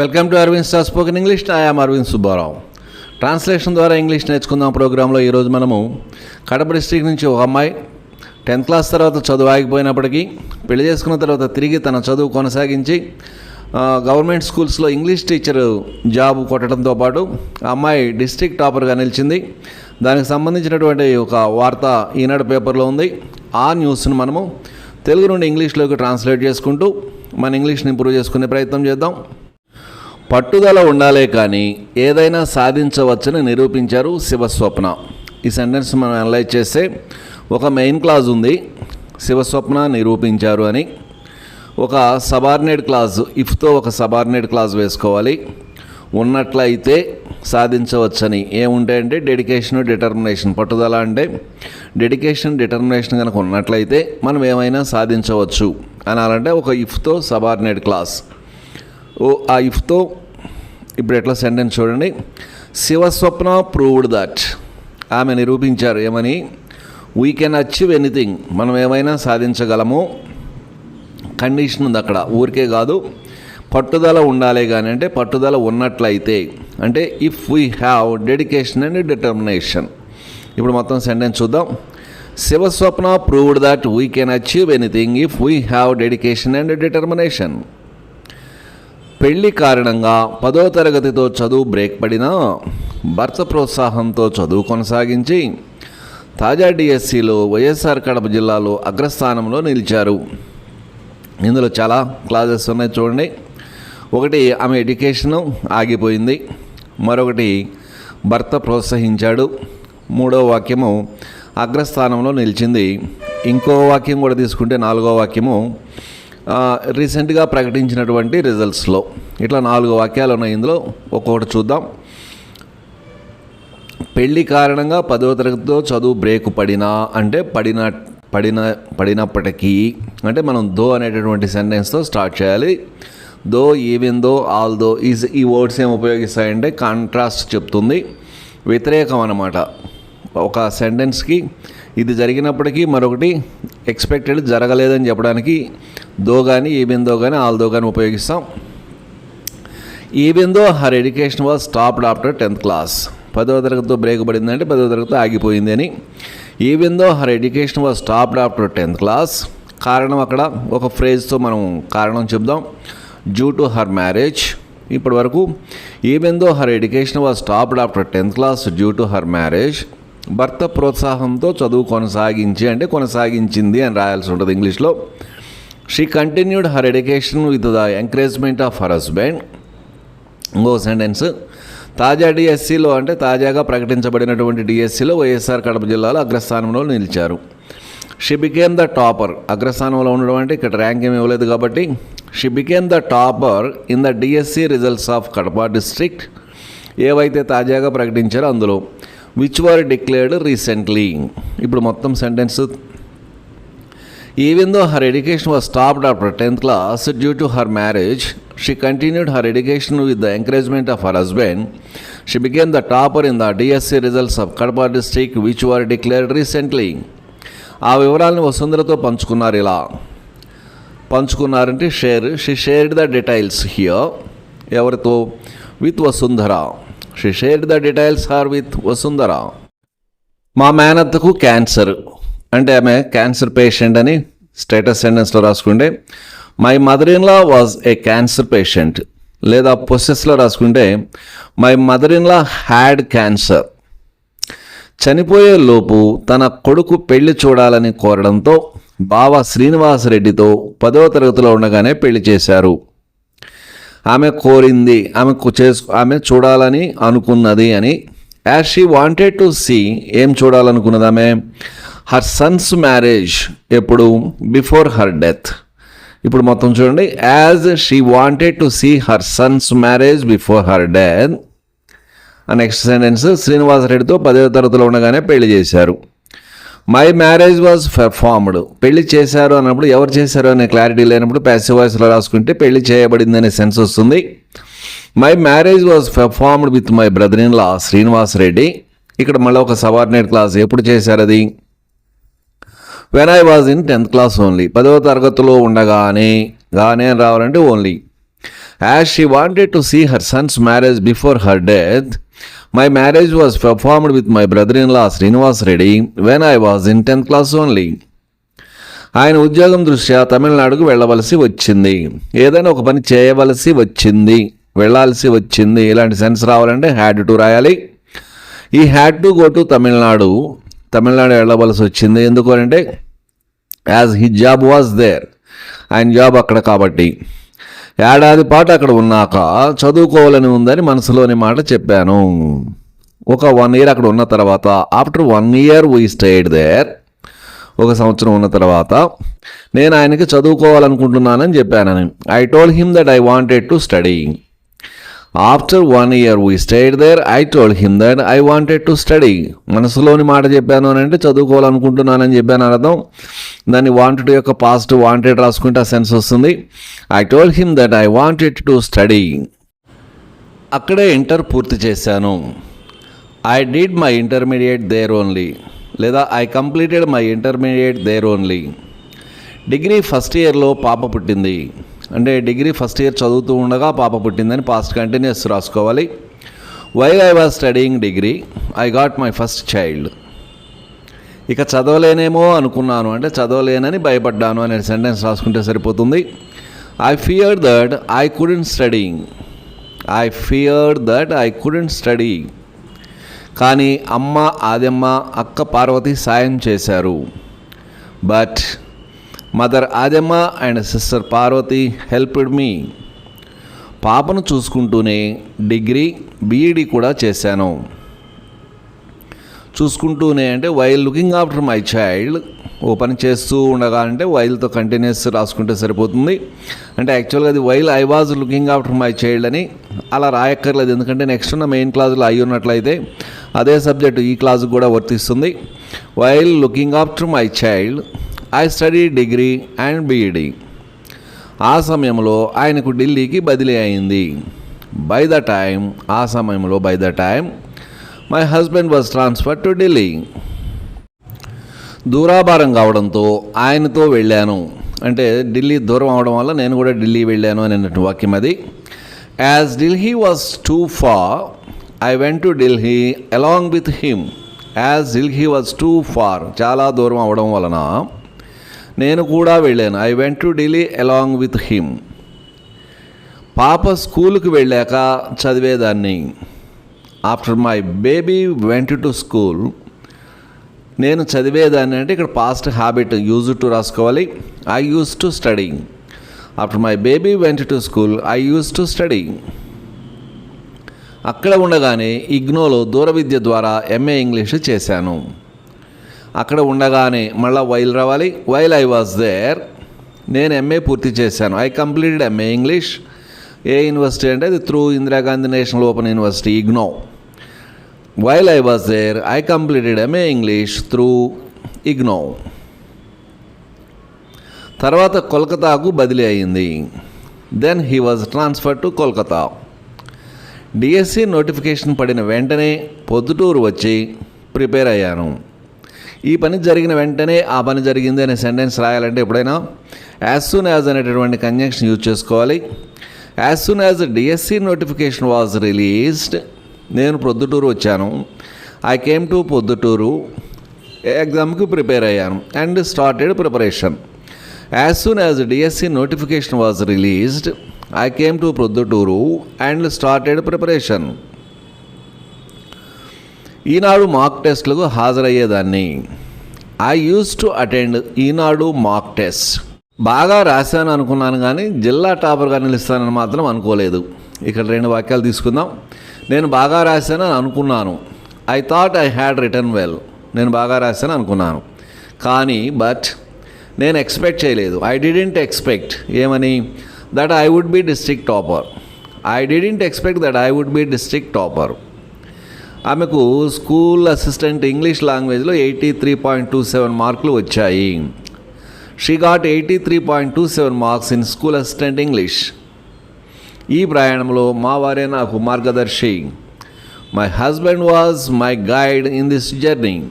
Welcome to Aravind star spoken English I'm Aravind Subbarao translation ద్వారా English నేర్చుకుందాం ప్రోగ్రాంలో ఈరోజు మనము కడప డిస్ట్రిక్ట్ నుంచి ఒక అమ్మాయి టెన్త్ క్లాస్ తర్వాత చదువు ఆగిపోయినప్పటికీ పెళ్ళి చేసుకున్న తర్వాత తిరిగి తన చదువు కొనసాగించి గవర్నమెంట్ స్కూల్స్లో ఇంగ్లీష్ టీచర్ జాబ్ కొట్టడంతో పాటు ఆ అమ్మాయి డిస్ట్రిక్ట్ టాపర్గా నిలిచింది. దానికి సంబంధించినటువంటి ఒక వార్త ఈనాడు పేపర్లో ఉంది. ఆ న్యూస్ను మనము తెలుగు నుండి ఇంగ్లీష్లోకి ట్రాన్స్లేట్ చేసుకుంటూ మన ఇంగ్లీష్ని ఇంప్రూవ్ చేసుకునే ప్రయత్నం చేద్దాం. పట్టుదల ఉండాలే కానీ ఏదైనా సాధించవచ్చని నిరూపించారు శివస్వప్న. ఈ సెంటెన్స్ మనం అనలైజ్ చేస్తే ఒక మెయిన్ క్లాజ్ ఉంది. శివస్వప్న నిరూపించారు అని. ఒక సబార్డినేట్ క్లాజ్ ఇఫ్తో ఒక సబార్డినేట్ క్లాజ్ వేసుకోవాలి. ఉన్నట్లయితే సాధించవచ్చని. ఏముంటాయంటే డెడికేషన్ డిటర్మినేషన్ పట్టుదల అంటే డెడికేషన్ డిటర్మినేషన్ కనుక ఉన్నట్లయితే మనం ఏమైనా సాధించవచ్చు. అనాలంటే ఒక ఇఫ్తో సబార్డినేట్ క్లాస్ ఓ ఆ ఇఫ్తో ఇప్పుడు ఎట్లా సెంటెన్స్ చూడండి? శివస్వప్న ప్రూవ్డ్ దట్ ఆమె నిరూపించారు ఏమని? వీ కెన్ అచీవ్ ఎనీథింగ్ మనం ఏమైనా సాధించగలము. కండిషన్ ఉంది అక్కడ. ఊరికే కాదు. పట్టుదల ఉండాలి కానీ అంటే పట్టుదల ఉన్నట్లయితే. అంటే if we have dedication and determination ఇప్పుడు మొత్తం సెంటెన్స్ చూద్దాం. Sivaswapna proved that we can achieve anything if we have dedication and determination పెళ్ళి కారణంగా పదో తరగతితో చదువు బ్రేక్ పడినా భర్త ప్రోత్సాహంతో చదువు కొనసాగించి తాజా డిఎస్సిలో వైఎస్ఆర్ కడప జిల్లాలో అగ్రస్థానంలో నిలిచారు. ఇందులో చాలా క్లాసెస్ ఉన్నాయి చూడండి. ఒకటి ఆమె ఎడ్యుకేషను ఆగిపోయింది. మరొకటి భర్త ప్రోత్సహించాడు. మూడో వాక్యము అగ్రస్థానంలో నిలిచింది. ఇంకో వాక్యం కూడా తీసుకుంటే నాలుగో వాక్యము రీసెంట్గా ప్రకటించినటువంటి రిజల్ట్స్లో ఇట్లా నాలుగు వాక్యాలు ఉన్నాయి ఇందులో. ఒక్కొక్కటి చూద్దాం. పెళ్ళి కారణంగా పదవ తరగతితో చదువు బ్రేక్ పడినా అంటే పడిన పడిన పడినప్పటికీ అంటే మనం దో అనేటటువంటి సెంటెన్స్తో స్టార్ట్ చేయాలి. Though even though although is ఈ వర్డ్స్ ఏం ఉపయోగిస్తాయంటే కాంట్రాస్ట్ చెప్తుంది. వ్యతిరేకం అన్నమాట. ఒక సెంటెన్స్కి ఇది జరిగినప్పటికీ మరొకటి ఎక్స్పెక్టెడ్ జరగలేదని చెప్పడానికి దో కానీ ఈవెన్ కానీ ఆల్దో కానీ ఉపయోగిస్తాం. Even though her education was stopped after tenth class పదవ తరగతితో బ్రేక్ పడిందంటే పదవ తరగతి ఆగిపోయింది అని. Even though her education was stopped after tenth class కారణం అక్కడ ఒక ఫ్రేజ్తో మనం కారణం చెప్దాం. డ్యూ టు హర్ మ్యారేజ్ ఇప్పటి వరకు even though her education was stopped after tenth class due to her marriage భర్త ప్రోత్సాహంతో చదువు కొనసాగించి అంటే కొనసాగించింది అని రాయాల్సి ఉంటుంది ఇంగ్లీష్లో. She continued her education with the encouragement of her husband ఇంకో సెంటెన్స్ తాజా డిఎస్సిలో అంటే తాజాగా ప్రకటించబడినటువంటి డిఎస్సిలో వైఎస్ఆర్ కడప జిల్లాలో అగ్రస్థానంలో నిలిచారు. షీ బికేమ్ ద టాపర్ అగ్రస్థానంలో ఉండడం అంటే ఇక్కడ ర్యాంక్ ఏమి ఇవ్వలేదు కాబట్టి she became the topper in the DSC results of Kadapa district ఏవైతే తాజాగా ప్రకటించారో అందులో. విచ్ వర్ డిక్లేర్డ్ రీసెంట్లీ ఇప్పుడు మొత్తం sentence even though her education was stopped after tenth class due to her marriage she continued her education with the encouragement of her husband she became the topper in the DSC results of Kadapa district which were declared recently ఆ వివరాలను వసుంధరతో పంచుకున్నారు ఇలా. పంచుకున్నారంటే share she shared the details here ఎవరితో? With Vasundhara. She shared the details or with Vasundhara మా మేనత్తకు cancer అంటే ఆమె క్యాన్సర్ పేషెంట్ అని స్టేటస్ సెంటెన్స్లో రాసుకుంటే my mother in law was a cancer patient లేదా పొసెస్లో రాసుకుంటే my mother in law had cancer చనిపోయే లోపు తన కొడుకు పెళ్ళి చూడాలని కోరడంతో బావ శ్రీనివాసరెడ్డితో పదవ తరగతిలో ఉండగానే పెళ్ళి చేశారు. ఆమె కోరింది ఆమె చేసు ఆమె చూడాలని అనుకున్నది అని. As she wanted to see ఏం చూడాలనుకున్నది ఆమె? హర్ సన్స్ మ్యారేజ్ ఎప్పుడు? బిఫోర్ హర్ డెత్ ఇప్పుడు మొత్తం చూడండి. As she wanted to see her son's marriage before her death next sentence శ్రీనివాసరెడ్డితో పదవ తరగతిలో ఉండగానే పెళ్ళి చేశారు. మై మ్యారేజ్ వాజ్ పెర్ఫార్మ్డ్ పెళ్ళి చేశారు అన్నప్పుడు ఎవరు చేశారు అనే క్లారిటీ లేనప్పుడు ప్యాసివ్ వాయిస్లో రాసుకుంటే పెళ్ళి చేయబడింది అనే సెన్స్ వస్తుంది. My marriage was performed with my brother in law Srinivas Reddy ఇక్కడ మళ్ళీ ఒక సబార్డినేట్ క్లాస్ ఎప్పుడు చేశారు అది? When I was in tenth class only పదవ తరగతిలో ఉండగానే గానే రావాలంటే only as she wanted to see her son's marriage before her death my marriage was performed with my brother in law Srinivas Reddy when I was in 10th class only. ఆయన ఉద్యోగం దృష్ట్యా తమిళనాడుకు వెళ్ళవలసి వచ్చింది. ఏదైనా ఒక పని చేయవలసి వచ్చింది. వెళ్ళాల్సి వచ్చింది. ఇలాంటి సెన్స్ రావాలంటే హ్యాడ్ టు రాయాలి. He had to go to Tamil Nadu. Tamil Nadu వెళ్ళవలసి వచ్చింది. ఎందుకు అంటే as he job was there ఆయన జాబ్ అక్కడ కాబట్టి. ఏడాది పాటు అక్కడ ఉన్నాక చదువుకోవాలని ఉందని మనసులోని మాట చెప్పాను. ఒక వన్ ఇయర్ అక్కడ ఉన్న తర్వాత after one year we stayed there ఒక సంవత్సరం ఉన్న తర్వాత నేను ఆయనకి చదువుకోవాలనుకుంటున్నానని చెప్పానని. I told him that I wanted to study after one year we stayed there I told him that I wanted to study మనసులోని మాట చెప్పాను అని అంటే చదువుకోవాలనుకుంటున్నానని చెప్పాను అర్థం. దాన్ని వాంటెడ్ యొక్క పాస్ట్ వాంటెడ్ రాసుకుంటే ఆ సెన్స్ వస్తుంది. I told him that I wanted to study అక్కడే ఇంటర్ పూర్తి చేశాను. I did my intermediate there only లేదా I completed my intermediate there only degree first ఇయర్లో పాప పుట్టింది. అంటే డిగ్రీ ఫస్ట్ ఇయర్ చదువుతూ ఉండగా పాప పుట్టిందని పాస్ట్ కంటిన్యూస్ రాసుకోవాలి. While I was studying degree I got my first child ఇక చదవలేనేమో అనుకున్నాను. అంటే చదవలేనని భయపడ్డాను అనే సెంటెన్స్ రాసుకుంటే సరిపోతుంది. I fear that I couldn't study I fear that I couldn't study కానీ అమ్మ ఆదమ్మ అక్క పార్వతి సాయం చేశారు. But mother Adamma and sister Parvati helped me. పాపను చూసుకుంటూనే డిగ్రీ బీఈడి కూడా చేశాను. చూసుకుంటూనే అంటే while looking after my child ఓ పని చేస్తూ ఉండగా అంటే వైల్తో కంటిన్యూస్ రాసుకుంటే సరిపోతుంది. అంటే యాక్చువల్గా అది while I was looking after my child అని అలా రాయక్కర్లేదు. ఎందుకంటే నెక్స్ట్ ఉన్న మెయిన్ క్లాసులో అయి ఉన్నట్లయితే అదే సబ్జెక్ట్ ఈ క్లాసు కూడా వర్తిస్తుంది. While looking after my child I study degree and BEd ఆ సమయంలో ఆయనకు ఢిల్లీకి బదిలీ అయింది. బై ద టైం ఆ సమయంలో by the time my husband was transfer to Delhi దూరాభారం కావడంతో ఆయనతో వెళ్ళాను. అంటే ఢిల్లీ దూరం అవడం వల్ల నేను కూడా ఢిల్లీ వెళ్ళాను అనేటువంటి వాక్యం అది. As Delhi was too far I went to Delhi along with him as Delhi was too far చాలా దూరం అవడం వలన నేను కూడా వెళ్ళాను. I went to Delhi along with him పాప స్కూల్కి వెళ్ళాక చదివేదాన్ని. After my baby went to school నేను చదివేదాన్ని అంటే ఇక్కడ పాస్ట్ హ్యాబిట్ యూజ్ టు రాసుకోవాలి. I use to study after my baby went to school I use to study అక్కడ ఉండగానే ఇగ్నోలో దూర విద్య ద్వారా ఎంఏ ఇంగ్లీష్ చేశాను. అక్కడ ఉండగానే మళ్ళీ వైల్ రావాలి. వైల్ ఐ వాజ్ దేర్ నేను ఎంఏ పూర్తి చేశాను. I completed MA English a university అంటే అది through Indira Gandhi national open university IGNOU while I was there I completed MA English through IGNOU తర్వాత కోల్కతాకు బదిలీ అయింది. Then he was transfer to Kolkata. DSC notification పడిన వెంటనే పొద్దుటూరు వచ్చి ప్రిపేర్ అయ్యాను. ఈ పని జరిగిన వెంటనే ఆ పని జరిగింది అనే సెంటెన్స్ రాయాలంటే ఎప్పుడైనా యాజ్ సూన్ యాజ్ అనేటటువంటి కంజంక్షన్ యూజ్ చేసుకోవాలి. As soon as DSC notification was released నేను ప్రొద్దుటూరు వచ్చాను. I came to Proddatur. ఎగ్జామ్కి ప్రిపేర్ అయ్యాను and started preparation as soon as DSC notification was released I came to Proddatur and started preparation Eenadu mock టెస్ట్లకు హాజరయ్యేదాన్ని. I use to attend Eenadu mock test బాగా రాశాను అనుకున్నాను కానీ జిల్లా టాపర్గా నిలుస్తానని మాత్రం అనుకోలేదు. ఇక్కడ రెండు వాక్యాలు తీసుకుందాం. నేను బాగా రాశానని అనుకున్నాను. I thought I had return well నేను బాగా రాశాను అనుకున్నాను. కానీ బట్ నేను ఎక్స్పెక్ట్ చేయలేదు. ఐ డిడెంట్ ఎక్స్పెక్ట్ ఏమని? That I would be district topper I didn't expect that I would be district topper ఆమెకు స్కూల్ అసిస్టెంట్ ఇంగ్లీష్ లాంగ్వేజ్లో eighty three point two seven మార్కులు వచ్చాయి. She got eighty three point two seven marks in school assistant English ఈ ప్రయాణంలో మా వారే నాకు మార్గదర్శి. My husband was my guide in this journey